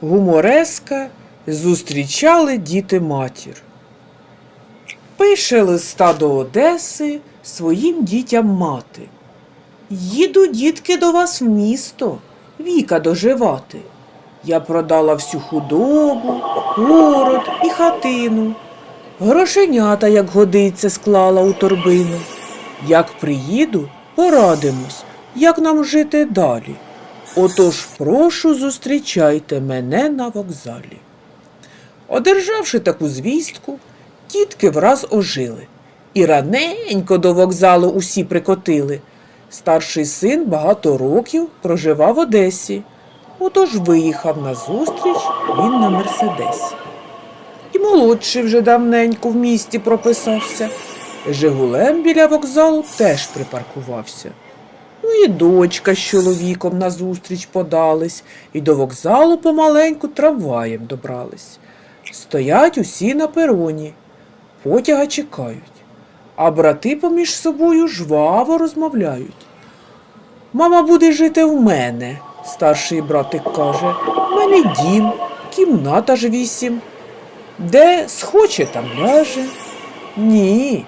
гумореска зустрічали діти матір. Пише листа до Одеси своїм дітям мати. Їду, дітки, до вас в місто, віка доживати. Я продала всю худобу, город і хатину. Грошенята, як годиться, склала у торбину. Як приїду, порадимось, як нам жити далі. Отож прошу, зустрічайте мене на вокзалі. Одержавши таку звістку, тітки враз ожили. І раненько до вокзалу усі прикотили. Старший син багато років проживав в Одесі. Отож виїхав на зустріч він на Мерседесі. І молодший вже давненько в місті прописався. Жигулем біля вокзалу теж припаркувався. Ну і дочка з чоловіком назустріч подались, і до вокзалу помаленьку трамваєм добрались. Стоять усі на пероні, потяга чекають, а брати поміж собою жваво розмовляють. Мама буде жити в мене, старший братик каже. В мене дім, кімната ж вісім. Де схоче, там ляже. Ні.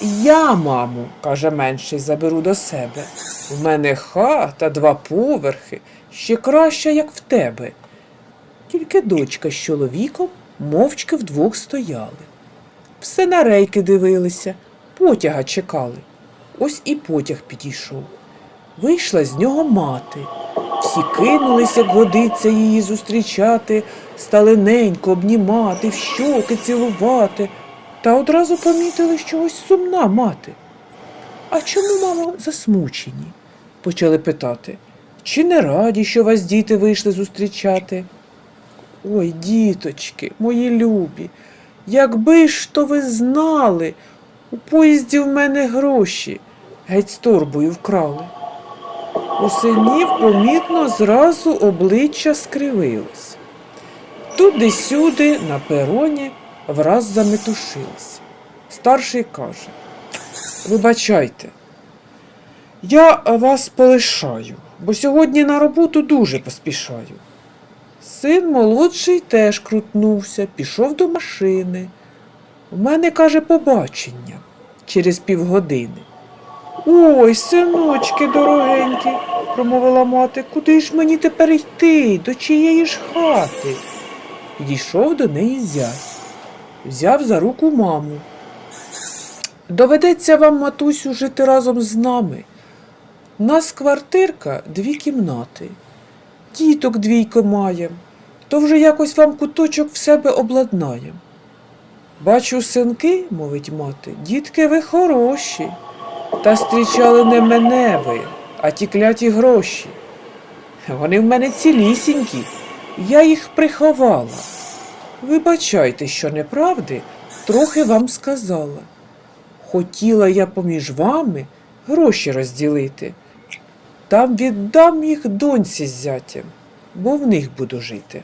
Я, маму, каже менший, заберу до себе. В мене хата, два поверхи, ще краща, як в тебе. Тільки дочка з чоловіком мовчки вдвох стояли. Все на рейки дивилися, потяга чекали. Ось і потяг підійшов. Вийшла з нього мати. Всі кинулись, як годиться її зустрічати, стали ненько обнімати, в щоки цілувати, та одразу помітили, що ось сумна мати. А чому, мамо, засмучені? почали питати. Чи не раді, що вас діти вийшли зустрічати? Ой, діточки, мої любі, якби ж то ви знали, у поїзді в мене гроші геть з торбою вкрали. У синів помітно зразу обличчя скривилось. Туди-сюди, на пероні, враз заметушились. Старший каже: Вибачайте, я вас полишаю, бо сьогодні на роботу дуже поспішаю. Син молодший теж крутнувся, пішов до машини. У мене, каже, побачення через півгодини. Ой, синочки дорогенькі, промовила мати, куди ж мені тепер йти? До чиєї ж хати? Підійшов до неї зять, взяв за руку маму. Доведеться вам, матусю, жити разом з нами. У нас квартирка дві кімнати. Діток двійко маєм, то вже якось вам куточок в себе обладнаєм. Бачу, синки, мовить мати, дітки ви хороші. Та зустрічали не мене ви, а ті кляті гроші. Вони в мене цілісінькі, я їх приховала. Вибачайте, що неправди, трохи вам сказала. Хотіла я поміж вами гроші розділити. Там віддам їх доньці з зятям, бо в них буду жити.